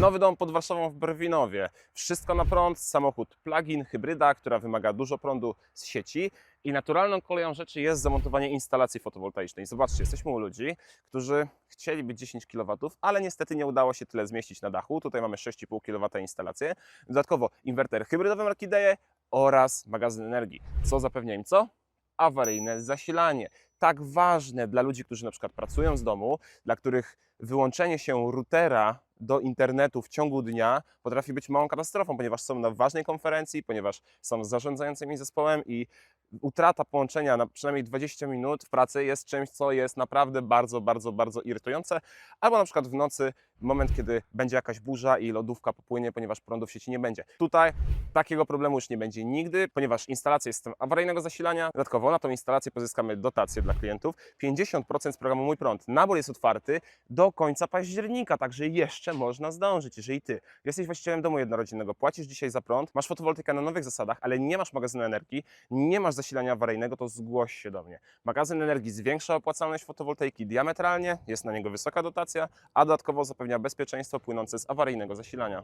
Nowy dom pod Warszawą w Brwinowie. Wszystko na prąd, samochód plug-in, hybryda, która wymaga dużo prądu z sieci. I naturalną koleją rzeczy jest zamontowanie instalacji fotowoltaicznej. Zobaczcie, jesteśmy u ludzi, którzy chcieliby 10 kW, ale niestety nie udało się tyle zmieścić na dachu. Tutaj mamy 6,5 kW instalację. Dodatkowo inwerter hybrydowy marki oraz magazyn energii. Co zapewnia im co? Awaryjne zasilanie. Tak ważne dla ludzi, którzy na przykład pracują z domu, dla których wyłączenie się routera do internetu w ciągu dnia potrafi być małą katastrofą, ponieważ są na ważnej konferencji, ponieważ są zarządzającymi zespołem i utrata połączenia na przynajmniej 20 minut w pracy jest czymś, co jest naprawdę bardzo, bardzo, bardzo irytujące. Albo na przykład w nocy, moment, kiedy będzie jakaś burza i lodówka popłynie, ponieważ prądu w sieci nie będzie. Tutaj takiego problemu już nie będzie nigdy, ponieważ instalacja jest awaryjnego zasilania. Dodatkowo na tą instalację pozyskamy dotację dla klientów. 50% z programu Mój Prąd. Nabór jest otwarty do końca października, także jeszcze można zdążyć. Jeżeli ty jesteś właścicielem domu jednorodzinnego, płacisz dzisiaj za prąd, masz fotowoltaikę na nowych zasadach, ale nie masz magazynu energii, nie masz zasilania awaryjnego, to zgłoś się do mnie. Magazyn energii zwiększa opłacalność fotowoltaiki diametralnie, jest na niego wysoka dotacja, a dodatkowo zapewnia bezpieczeństwo płynące z awaryjnego zasilania.